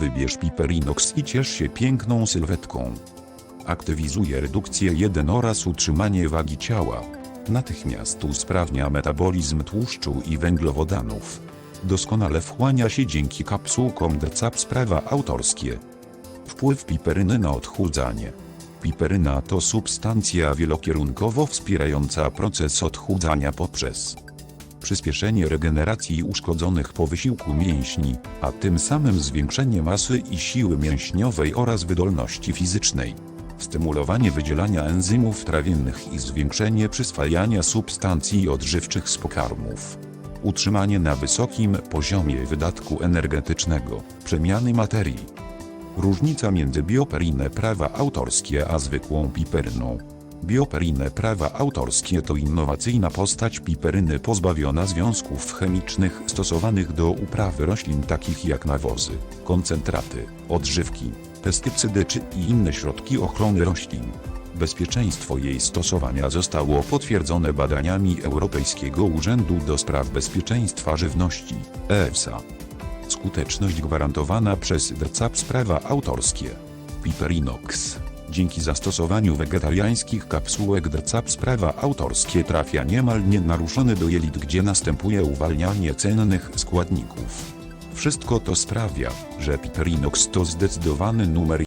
Wybierz Piperinox i ciesz się piękną sylwetką. Aktywizuje redukcję 1 oraz utrzymanie wagi ciała. Natychmiast usprawnia metabolizm tłuszczu i węglowodanów. Doskonale wchłania się dzięki kapsułkom DCAP sprawa autorskie. Wpływ piperyny na odchudzanie. Piperyna to substancja wielokierunkowo wspierająca proces odchudzania poprzez przyspieszenie regeneracji uszkodzonych po wysiłku mięśni, a tym samym zwiększenie masy i siły mięśniowej oraz wydolności fizycznej. Stymulowanie wydzielania enzymów trawiennych i zwiększenie przyswajania substancji odżywczych z pokarmów. Utrzymanie na wysokim poziomie wydatku energetycznego, przemiany materii. Różnica między bioperinę prawa autorskie a zwykłą piperyną. Bioperinę prawa autorskie to innowacyjna postać piperyny pozbawiona związków chemicznych stosowanych do uprawy roślin takich jak nawozy, koncentraty, odżywki, pestycydy czy inne środki ochrony roślin. Bezpieczeństwo jej stosowania zostało potwierdzone badaniami Europejskiego Urzędu do Spraw Bezpieczeństwa Żywności, EFSA. Skuteczność gwarantowana przez DCAP sprawa autorskie. Piperinox. Dzięki zastosowaniu wegetariańskich kapsułek DCAP sprawa autorskie trafia niemal nienaruszony do jelit, gdzie następuje uwalnianie cennych składników. Wszystko to sprawia, że Piperinox to zdecydowany numer